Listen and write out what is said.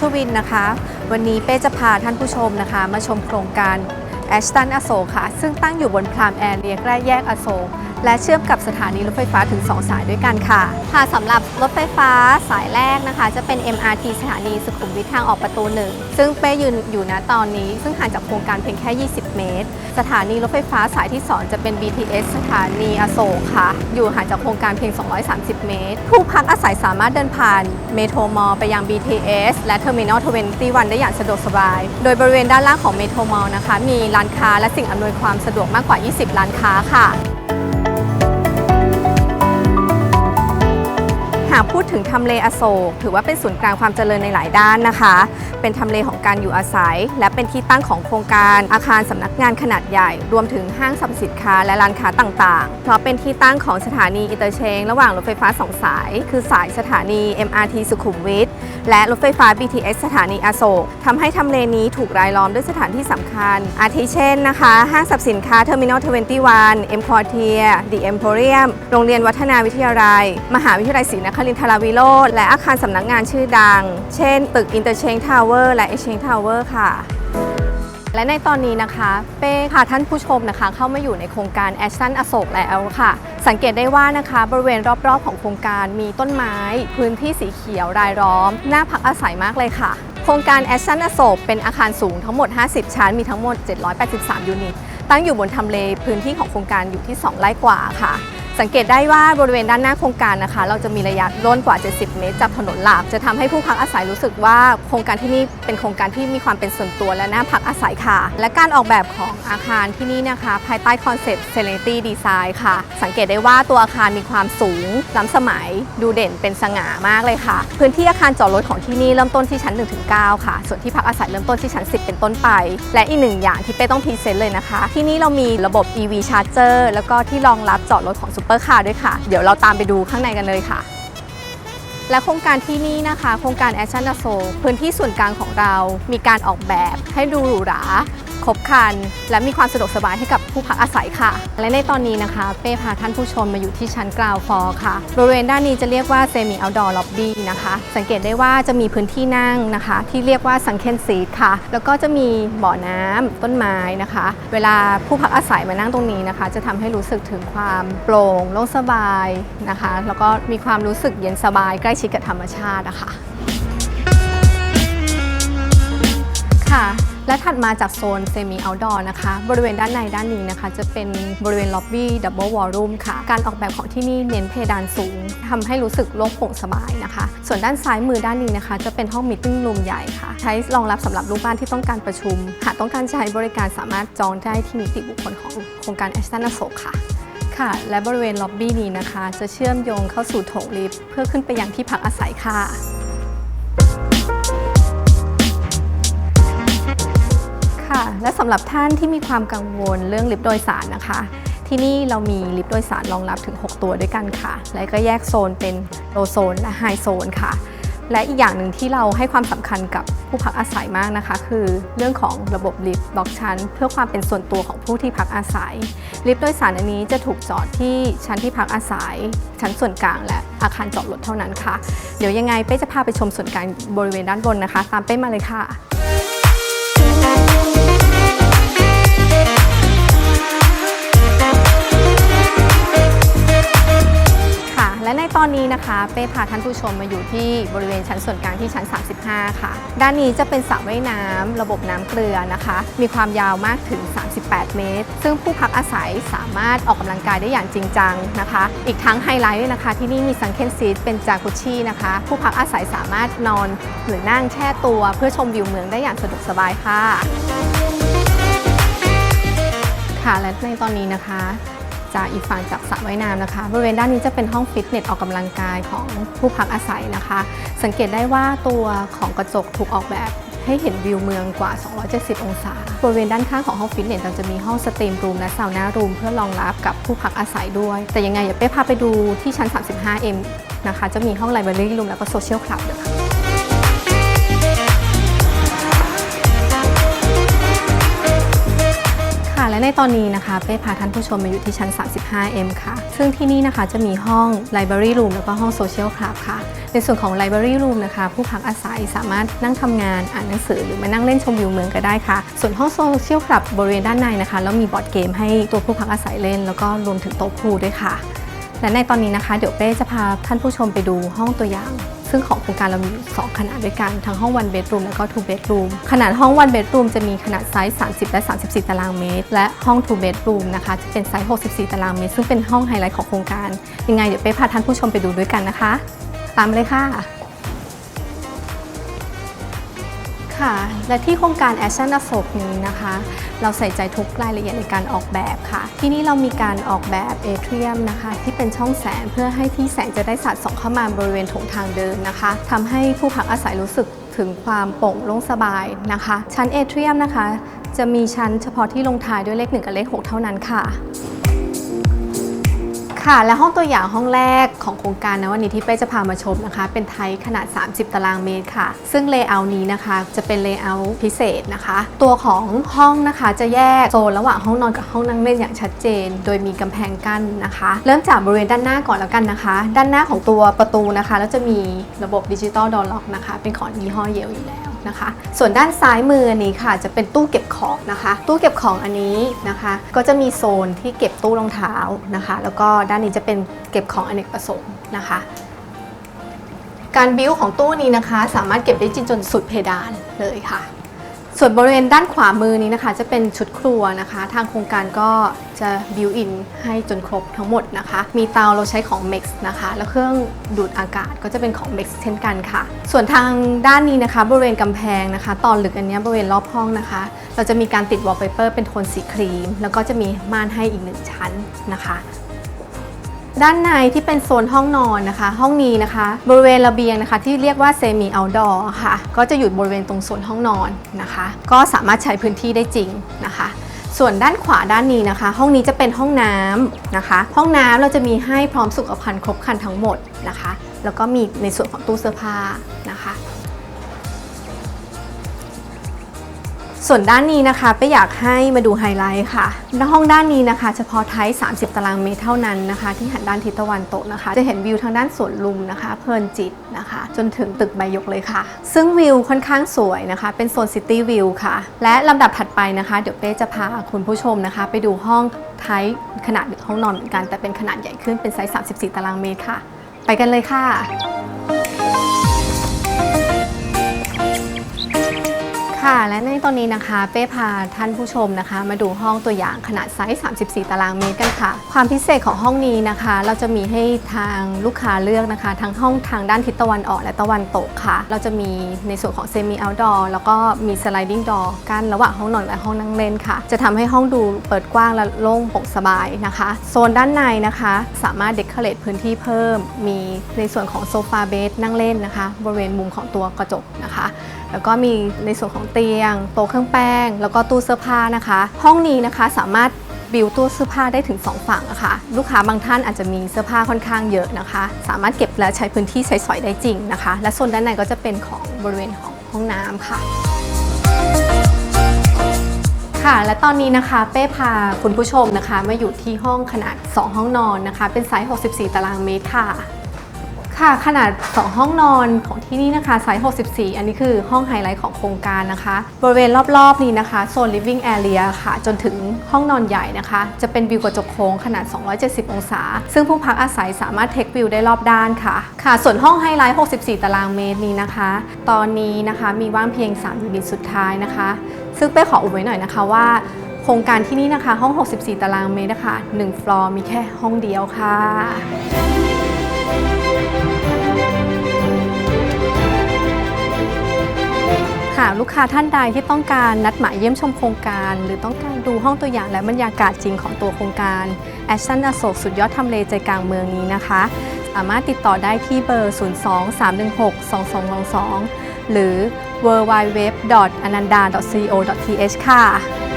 ชวินนะคะ วันนี้เป้จะพาท่านผู้ชมนะคะ มาชมโครงการแอชตันอโศกค่ะ ซึ่งตั้งอยู่บนพรามแอเรียใกล้แยกอโศก และเชื่อมกับสถานีรถไฟฟ้าถึง 2 สายด้วยกันค่ะค่ะสำหรับรถไฟฟ้าสายแรกนะคะ จะเป็น MRT สถานีสุขุมวิททางออกประตูหนึ่งซึ่งเป้ยืนอยู่ณตอนนี้ ซึ่งห่างจากโครงการเพียงแค่ 20 เมตร สถานีรถไฟฟ้าสายที่ 2 จะเป็น BTS สถานีอโศกค่ะ อยู่ห่างจากโครงการเพียง 230 เมตร ผู้พักอาศัยสามารถเดินผ่านเมโทรมอลไปยัง BTS และ Terminal 21 ได้อย่างสะดวกสบาย โดยบริเวณด้านล่างของเมโทรมอลนะคะ มีร้านค้าและสิ่งอำนวยความสะดวกมากกว่า 20 ร้านค้าค่ะ หากพูดถึงทำเลอโศก ถือว่าเป็นศูนย์กลางความเจริญในหลายด้านนะคะ เป็นทำเลของการอยู่อาศัย และเป็นที่ตั้งของโครงการอาคารสำนักงานขนาดใหญ่ รวมถึงห้างสรรพสินค้าและร้านค้าต่างๆ เพราะเป็นที่ตั้งของสถานีอินเตอร์เชง ระหว่างรถไฟฟ้าสองสาย คือสายสถานี MRT สุขุมวิทและรถไฟฟ้า BTS สถานีอโศกทำให้ทำเลนี้ถูกรายล้อมด้วยสถานที่สำคัญ อาทิเช่นนะคะ ห้างสรรพสินค้า Terminal 21 M Quartier The Emporium โรงเรียนวัฒนาวิทยาลัย มหาวิทยาลัยศรีนครินทราวิโรธและอาคารสำนักงานชื่อดัง เช่น ตึก Interchange Tower และ Exchange Tower ค่ะ และในตอนนี้นะคะเป้พาท่านผู้ชมนะคะ เข้ามาอยู่ในโครงการแอชตันอโศกแล้วค่ะ สังเกตได้ว่านะคะ บริเวณรอบๆของโครงการมีต้นไม้ พื้นที่สีเขียวรายล้อม น่าพักอาศัยมากเลยค่ะ โครงการแอชตันอโศกเป็นอาคารสูงทั้งหมด 50 ชั้น มีทั้งหมด 783 ยูนิต ตั้งอยู่บนทำเลพื้นที่ของโครงการอยู่ที่ 2 ไร่กว่าค่ะ สังเกตได้ว่าบริเวณด้านหน้าโครงการนะคะ เราจะมีระยะล้นกว่า 70 เมตรจากถนนหลักจะทำให้ผู้พักอาศัยรู้สึกว่าโครงการที่นี่เป็นโครงการที่มีความเป็นส่วนตัวและน่าพักอาศัยค่ะ และการออกแบบของอาคารที่นี่นะคะ ภายใต้คอนเซ็ปต์ Serenity Design ค่ะ สังเกตได้ว่าตัวอาคารมีความสูง ล้ำสมัย ดูเด่นเป็นสง่ามากเลยค่ะ พื้นที่อาคารจอดรถของที่นี่เริ่มต้นที่ชั้น 1-9 ค่ะ ส่วนที่พักอาศัยเริ่มต้นที่ชั้น 10 เป็นต้นไป และอีกหนึ่งอย่างที่เป้ต้องพรีเซนต์เลยนะคะ ที่นี่เรามีระบบ EV Charger แล้วก็ที่รองรับจอดรถของซูเปอร์คาร์ด้วยค่ะ เดี๋ยวเราตามไปดูข้างในกันเลยค่ะ และโครงการที่นี่นะคะ โครงการแอชชันดาโซพื้นที่ส่วนกลางของเรา มีการออกแบบให้ดูหรูหรา ครบครัน และมีความสะดวกสบายให้กับผู้พักอาศัยค่ะ และในตอนนี้นะคะ เป้พาท่านผู้ชมมาอยู่ที่ชั้นกราวฟอร์ค่ะ บริเวณด้านนี้จะเรียกว่าเซมิเอาดอร์ล็อบบี้นะคะ สังเกตได้ว่าจะมีพื้นที่นั่งนะคะ ที่เรียกว่าสังเคนซีค่ะ แล้วก็จะมีบ่อน้ำต้นไม้นะคะ เวลาผู้พักอาศัยมานั่งตรงนี้นะคะ จะทำให้รู้สึกถึงความโปร่งโล่งสบายนะคะ แล้วก็มีความรู้สึกเย็นสบายใกล้ชิดกับธรรมชาตินะคะค่ะ และถัดมาจากโซนเซมิเอาดอร์นะคะ บริเวณด้านในด้านนี้นะคะ จะเป็นบริเวณล็อบบี้ดับเบิลวอลลุ่มค่ะ การออกแบบของที่นี่เน้นเพดานสูงทำให้รู้สึกโล่งโปร่งสบายนะคะ ส่วนด้านซ้ายมือด้านนี้นะคะ จะเป็นห้องมิทติ้งรูมใหญ่ค่ะ ใช้รองรับสำหรับลูกบ้านที่ต้องการประชุม หากต้องการใช้บริการสามารถจองได้ที่นิติบุคคลของโครงการแอชตันอโศกค่ะค่ะและบริเวณล็อบบี้นี้นะคะ จะเชื่อมโยงเข้าสู่โถงลิฟต์เพื่อขึ้นไปยังที่พักอาศัยค่ะ ค่ะ และสำหรับท่านที่มีความกังวลเรื่องลิฟต์โดยสารนะคะ ที่นี่เรามีลิฟต์โดยสารรองรับถึง 6 ตัวด้วยกันค่ะ และก็แยกโซนเป็นโลโซนและไฮโซนค่ะ และอีกอย่างหนึ่งที่เราให้ความสำคัญกับผู้พักอาศัยมากนะคะ คือเรื่องของระบบลิฟต์บล็อกชั้น เพื่อความเป็นส่วนตัวของผู้ที่พักอาศัย ลิฟต์โดยสารอันนี้จะถูกจอดที่ชั้นที่พักอาศัย ชั้นส่วนกลางและอาคารจอดรถเท่านั้นค่ะ เดี๋ยวยังไงเป้จะพาไปชมส่วนกลางบริเวณด้านบนนะคะ ตามเป้มาเลยค่ะค่ะ นี้นะคะเป้พาท่านผู้ชมมาอยู่ที่บริเวณชั้นส่วนกลางที่ชั้น 35 ค่ะ ด้านนี้จะเป็นสระว่ายน้ำระบบน้ำเกลือนะคะ มีความยาวมากถึง 38 เมตร ซึ่งผู้พักอาศัยสามารถออกกำลังกายได้อย่างจริงจังนะคะ อีกทั้งไฮไลท์ด้วยนะคะ ที่นี่มีซังเคนซีทเป็นจากุชี่นะคะ ผู้พักอาศัยสามารถนอนหรือนั่งแช่ตัวเพื่อชมวิวเมืองได้อย่างสะดวกสบายค่ะค่ะและในตอนนี้นะคะ จากอีกฝั่งจากสระว่ายน้ำนะคะ บริเวณด้านนี้จะเป็นห้องฟิตเนสออกกำลังกายของผู้พักอาศัยนะคะ สังเกตได้ว่าตัวของกระจกถูกออกแบบให้เห็นวิวเมืองกว่า 270 องศา บริเวณด้านข้างของห้องฟิตเนสเราจะมีห้องสตรีมรูมและซาวน่ารูมเพื่อรองรับกับผู้พักอาศัยด้วย แต่ยังไงอย่าเป้พาไปดูที่ชั้น 35M นะคะ จะมีห้องไลบรารีรูมแล้วก็โซเชียลคลับด้วยค่ะค่ะ ตอนนี้นะคะเป้พาท่านผู้ชมมาอยู่ที่ชั้น 35M ค่ะ ซึ่งที่นี่นะคะจะมีห้อง Library Room แล้วก็ห้อง Social Club ค่ะ ในส่วนของ Library Room นะคะ ผู้พักอาศัยสามารถนั่งทำงานอ่านหนังสือหรือมานั่งเล่นชมวิวเมืองก็ได้ค่ะ ส่วนห้อง Social Club บริเวณด้านในนะคะ แล้วมีบอร์ดเกมให้ตัวผู้พักอาศัยเล่น แล้วก็รวมถึงโต๊ะพูลด้วยค่ะ และในตอนนี้นะคะ เดี๋ยวเป้จะพาท่านผู้ชมไปดูห้องตัวอย่าง ซึ่งของโครงการเรามีอยู่2ขนาดด้วยกัน ทั้งห้อง one bedroom แล้วก็ two bedroom ขนาดห้อง one bedroom จะมีขนาดไซส์ 30 และ 34 ตารางเมตร และห้อง two bedroom นะคะจะเป็นไซส์ 64 ตารางเมตร ซึ่งเป็นห้องไฮไลท์ของโครงการ ยังไงเดี๋ยวเป้พาท่านผู้ชมไปดูด้วยกันนะคะ ตามมาเลยค่ะ ค่ะ และที่โครงการ Action อโศกนี้นะคะ เราใส่ใจทุกรายละเอียดในการออกแบบค่ะ ที่นี่เรามีการออกแบบเอเทียมนะคะ ที่เป็นช่องแสงเพื่อให้ที่แสงจะได้สาดส่องเข้ามาบริเวณโถงทางเดินนะคะทำให้ผู้พักอาศัยรู้สึกถึงความโปร่งโล่งสบายนะคะ ชั้นเอเทียมนะคะ จะมีชั้นเฉพาะที่ลงท้ายด้วยเลข 1 กับเลข 6 เท่านั้นค่ะ ค่ะ และห้องตัวอย่างห้องแรกของโครงการนะวันนี้ที่เป้จะพามาชมนะคะ เป็นไทยขนาด 30 ตารางเมตรค่ะ ซึ่งเลเยอร์นี้นะคะจะเป็นเลเยอร์พิเศษนะคะ ตัวของห้องนะคะจะแยกโซนระหว่างห้องนอนกับห้องนั่งเล่นอย่างชัดเจน โดยมีกำแพงกั้นนะคะ เริ่มจากบริเวณด้านหน้าก่อนแล้วกันนะคะ ด้านหน้าของตัวประตูนะคะแล้วจะมีระบบดิจิตอลดอร์ล็อกนะคะ เป็นของยี่ห้อเยลอยู่แล้ว นะคะ ส่วนด้านซ้ายมืออันนี้ค่ะ จะเป็นตู้เก็บของนะคะ ตู้เก็บของอันนี้นะคะ ก็จะมีโซนที่เก็บตู้รองเท้านะคะ แล้วก็ด้านนี้จะเป็นเก็บของอเนกประสงค์นะคะ การบิวของตู้นี้นะคะ สามารถเก็บได้จริงจนสุดเพดานเลยค่ะ ส่วนบริเวณด้านขวามือนี้นะคะ จะเป็นชุดครัวนะคะ ทางโครงการก็ จะบิวอินให้จนครบทั้งหมดนะคะ มีเตาเราใช้ของ MEX นะคะ แล้วเครื่องดูดอากาศก็จะเป็นของ MEX เช่นกันค่ะ ส่วนทางด้านนี้นะคะบริเวณกำแพงนะคะ ตอนลึกอันนี้บริเวณรอบห้องนะคะ เราจะมีการติดวอลเปเปอร์เป็นโทนสีครีม แล้วก็จะมีม่านให้อีกหนึ่งชั้นนะคะด้านในที่เป็นโซนห้องนอนนะคะ ห้องนี้นะคะ บริเวณระเบียงนะคะ ที่เรียกว่าเซมิเอาดอร์ค่ะ ก็จะอยู่บริเวณตรงโซนห้องนอนนะคะ ก็สามารถใช้พื้นที่ได้จริงนะคะ ส่วนด้านขวาด้านนี้นะคะ ห้องนี้จะเป็นห้องน้ำนะคะ ห้องน้ำเราจะมีให้พร้อมสุขภัณฑ์ครบครันทั้งหมดนะคะ แล้วก็มีในส่วนของตู้เสื้อผ้านะคะ ส่วนด้านนี้นะคะไปอยากให้มาดูไฮไลท์ค่ะห้องด้านนี้นะคะ เฉพาะไทย30 ตารางเมตรเท่านั้นนะคะ ที่หันด้านทิศตะวันตกนะคะ จะเห็นวิวทางด้านสวนลุมนะคะ เพลินจิตนะคะ จนถึงตึกใบยกเลยค่ะ ซึ่งวิวค่อนข้างสวยนะคะ เป็นโซนซิตี้วิวค่ะ และลำดับถัดไปนะคะ เดี๋ยวเป้จะพาคุณผู้ชมนะคะ ไปดูห้องไทยขนาดห้องนอนเหมือนกัน แต่เป็นขนาดใหญ่ขึ้นเป็นไซส์ 34 ตารางเมตรค่ะ ไปกันเลยค่ะ ค่ะ และในตอนนี้นะคะ เป้พาท่านผู้ชมนะคะ มาดูห้องตัวอย่างขนาดไซส์ 34 ตารางเมตรกันค่ะ ความพิเศษของห้องนี้นะคะ เราจะมีให้ทางลูกค้าเลือกนะคะ ทั้งห้องทางด้านทิศตะวันออกและตะวันตกค่ะ เราจะมีในส่วนของเซมิเอาท์ดอร์แล้วก็มีสไลดิ้งดอร์กั้นระหว่างห้องนอนและห้องนั่งเล่นค่ะ จะทำให้ห้องดูเปิดกว้างและโล่งโปร่งสบายนะคะ โซนด้านในนะคะ สามารถเดคอเรทพื้นที่เพิ่ม มีในส่วนของโซฟาเบดนั่งเล่นนะคะ บริเวณมุมของตัวกระจกนะคะ แล้วก็มีในส่วนของเตียง โต๊ะเครื่องแป้ง แล้วก็ตู้เสื้อผ้านะคะ ห้องนี้นะคะสามารถบิวตู้เสื้อผ้าได้ถึง 2 ฝั่งอะค่ะลูกค้าบางท่านอาจจะมีเสื้อผ้าค่อนข้างเยอะนะคะ สามารถเก็บและใช้พื้นที่ใช้สอยได้จริงนะคะ และโซนด้านในก็จะเป็นของบริเวณของห้องน้ำค่ะ ค่ะ และตอนนี้นะคะเป้พาคุณผู้ชมนะคะ มาอยู่ที่ห้องขนาด 2 ห้องนอนนะคะ เป็นไซส์ 64 ตารางเมตรค่ะ ค่ะขนาด 2 ห้องนอนของที่นี่นะคะไซส์64 อันนี้คือห้องไฮไลท์ของโครงการนะคะ บริเวณรอบๆนี้นะคะโซน living area ค่ะ จนถึงห้องนอนใหญ่นะคะ จะเป็นวิวกระจกโค้งขนาด 270 องศา ซึ่งผู้พักอาศัยสามารถเทควิวได้รอบด้านค่ะ ค่ะ ส่วนห้องไฮไลท์ 64 ตารางเมตรนี้นะคะ ตอนนี้นะคะมีว่างเพียง 3 ยูนิตสุดท้ายนะคะ ซึ่งเป้ขออุบไว้หน่อยนะคะว่าโครงการที่นี่นะคะห้อง 64 ตารางเมตรนะคะ1ฟลอร์มีแค่ห้องเดียวค่ะ หากลูกค้าท่านใดที่ต้องการนัดหมายเยี่ยมชมโครงการ หรือต้องการดูห้องตัวอย่างและบรรยากาศจริงของตัวโครงการแอชชันอโศกสุดยอดทำเลใจกลางเมืองนี้นะคะ สามารถติดต่อได้ที่เบอร์ 02-316-2222 หรือ w w w a n a n d a c o th ค่ะ